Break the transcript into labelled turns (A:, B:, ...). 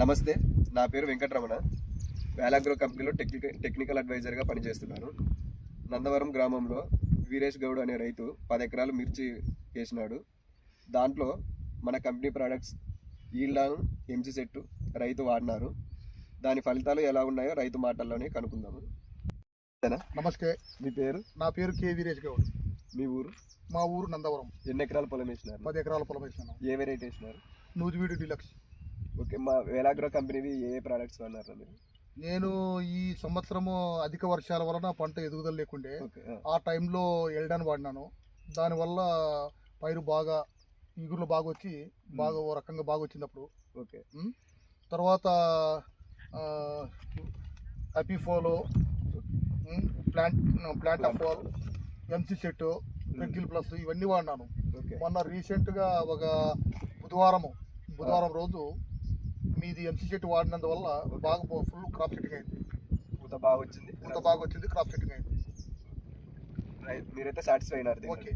A: నమస్తే నా పేరు వెంకటరమణ. వేలాగ్రో కంపెనీలో టెక్నికల్ టెక్నికల్ అడ్వైజర్గా పనిచేస్తున్నాను. నందవరం గ్రామంలో వీరేష్ గౌడ్ అనే రైతు పది ఎకరాలు మిర్చి వేసినాడు. దాంట్లో మన కంపెనీ ప్రోడక్ట్స్ ఈల్డాను ఎంసీ సెట్టు రైతు వాడినారు. దాని ఫలితాలు ఎలా ఉన్నాయో రైతు మాటల్లోనే కనుక్కుందాము.
B: నమస్తే
A: మీ పేరు?
B: నా పేరు కే వీరేష్ గౌడ్.
A: మీ ఊరు?
B: మా ఊరు నందవరం.
A: ఎన్ని ఎకరాల పొలం వేసినారు?
B: పది ఎకరాల పొలం వేసినాను.
A: ఏ వెరైటీ వేసినారు?
B: నూజివీడు డిలక్స్.
A: ఓకే మా వేలాగ్రో కంపెనీవి ఏ ఏ ప్రోడక్ట్స్ మీరు?
B: నేను ఈ సంవత్సరము అధిక వర్షాల వలన పంట ఎదుగుదల లేకుండే ఆ. టైంలో ఎల్డాన్ వాడినాను. దానివల్ల పైరు బాగా ఇగుర్లు బాగా వచ్చి బాగా ఓ రకంగా బాగా వచ్చింది అప్పుడు
A: ఓకే
B: తర్వాత అపిఫోలో ప్లాంట్ ప్లాంట్ ఆఫ్ ఫోల్ ఎంసీ సెట్ పెగ్గిల్ ప్లస్ ఇవన్నీ వాడినాను.
A: ఓకే.
B: మొన్న రీసెంట్గా ఒక బుధవారం బుధవారం రోజు మీది ఎంసీ చెట్టు వాడినందువల్ల బాగా ఫుల్ క్రాప్ సెట్టింగ్ అయింది.
A: పూత బాగా వచ్చింది.
B: అంత బాగా వచ్చింది క్రాప్ సెట్టింగ్ అయింది.
A: మీరైతే సాటిస్ఫై అయినారు.
B: ఓకే.